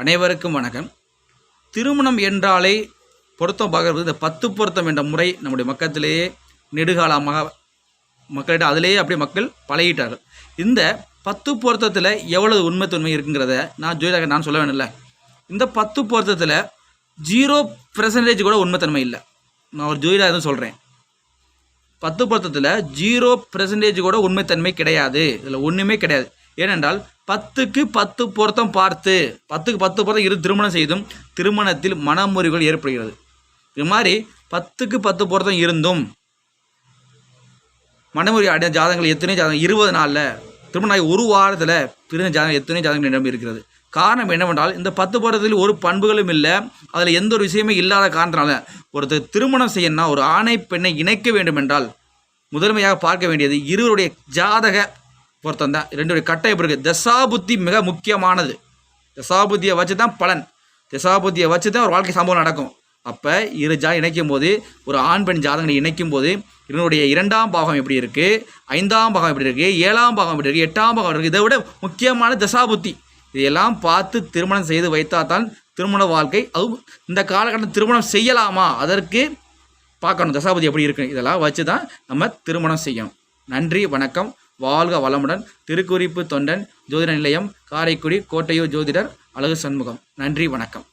அனைவருக்கும் வணக்கம். திருமணம் என்றாலே பொருத்தம் பார்க்கறது இந்த பத்து பொருத்தம் என்ற முறை நம்முடைய மக்கத்திலேயே நெடுகாலமாக மக்களிடம் அதிலேயே அப்படியே மக்கள் பழகிட்டார்கள். இந்த பத்து பொருத்தத்தில் எவ்வளவு உண்மைத்தன்மை இருக்குங்கிறத நான் ஜோதிடாக நான் சொல்ல வேணும்ல இந்த பத்து பொருத்தத்தில் ஜீரோ பெர்சன்டேஜ் கூட உண்மைத்தன்மை இல்லை. நான் ஒரு ஜோதிடாக தான் சொல்கிறேன் பத்து பொருத்தத்தில் ஜீரோ பெர்சன்டேஜ் கூட உண்மைத்தன்மை கிடையாது. இதில் ஒன்றுமே கிடையாது. ஏனென்றால் பத்துக்கு பத்து பொருத்தம் பார்த்து பத்துக்கு பத்து பொருத்தம் இரு திருமணம் செய்தும் திருமணத்தில் மனமுறிவுகள் ஏற்படுகிறது. இது மாதிரி பத்துக்கு பத்து பொருத்தம் இருந்தும் மனமுறி அடைய ஜாதகங்கள் எத்தனை ஜாதகம் இருபது நாளில் திருமணம் ஆகி ஒரு வாரத்தில் பிரிந்த ஜாதகம் எத்தனை ஜாதகங்கள் இடம் இருக்கிறது. காரணம் என்னவென்றால் இந்த பத்து பொருத்தத்தில் ஒரு பண்புகளும் இல்லை அதில் எந்த ஒரு விஷயமே இல்லாத காரணத்தினால ஒருத்தர் திருமணம் செய்யணும்னா ஒரு ஆணை பெண்ணை இணைக்க வேண்டும் என்றால் முதன்மையாக பார்க்க வேண்டியது இருவருடைய ஜாதக பொருத்தம் தான். ரெண்டுடைய கட்டை எப்படி இருக்குது தசாபுத்தி மிக முக்கியமானது. தசாபுத்தியை வச்சு தான் பலன். தசாபுத்தியை வச்சு தான் ஒரு வாழ்க்கை சம்பவம் நடக்கும். அப்போ இரு ஜா இணைக்கும் போது ஒரு ஆண் பெண் ஜாதகங்களை இணைக்கும் போது இதனுடைய இரண்டாம் பாகம் எப்படி இருக்குது ஐந்தாம் பாகம் எப்படி இருக்குது ஏழாம் பாகம் எப்படி இருக்குது எட்டாம் பாகம் இருக்குது இதை விட முக்கியமான தசாபுத்தி. இதையெல்லாம் பார்த்து திருமணம் செய்து வைத்தால் தான் திருமண வாழ்க்கை அது இந்த காலகட்டம் திருமணம் செய்யலாமா? அதற்கு பார்க்கணும். தசாபதி எப்படி இருக்கு? இதெல்லாம் வச்சு தான் நம்ம திருமணம் செய்யணும். நன்றி வணக்கம். வாழ்க வளமுடன் திருக்குறிப்பு தொண்டன் ஜோதிட நிலையம் காரைக்குடி கோட்டையூர் ஜோதிடர் அழகு சண்முகம். நன்றி வணக்கம்.